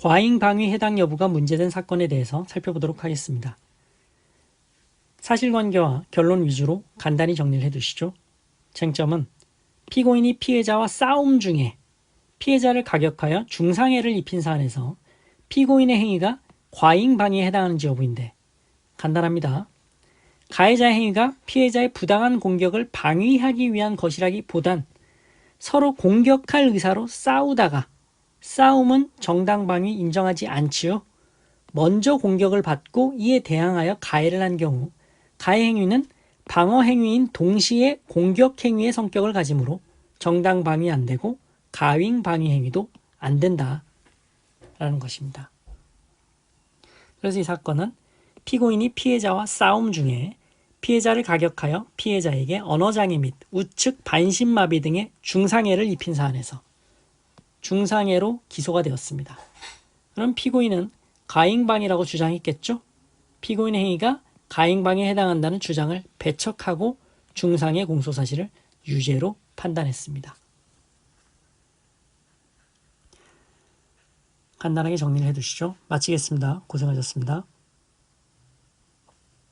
과잉 방위 해당 여부가 문제된 사건에 대해서 살펴보도록 하겠습니다. 사실관계와 결론 위주로 간단히 정리를 해두시죠. 쟁점은 피고인이 피해자와 싸움 중에 피해자를 가격하여 중상해를 입힌 사안에서 피고인의 행위가 과잉 방위에 해당하는지 여부인데 간단합니다. 가해자의 행위가 피해자의 부당한 공격을 방위하기 위한 것이라기보단 서로 공격할 의사로 싸우다가 싸움은 정당 방위 인정하지 않지요. 먼저 공격을 받고 이에 대항하여 가해를 한 경우 가해 행위는 방어 행위인 동시에 공격 행위의 성격을 가지므로 정당 방위 안 되고 가윙 방위 행위도 안 된다라는 것입니다. 그래서 이 사건은 피고인이 피해자와 싸움 중에 피해자를 가격하여 피해자에게 언어장애 및 우측 반신마비 등의 중상해를 입힌 사안에서 중상해로 기소가 되었습니다. 그럼 피고인은 가잉방이라고 주장했겠죠? 피고인의 행위가 가잉방에 해당한다는 주장을 배척하고 중상해 공소 사실을 유죄로 판단했습니다. 간단하게 정리를 해두시죠. 마치겠습니다. 고생하셨습니다.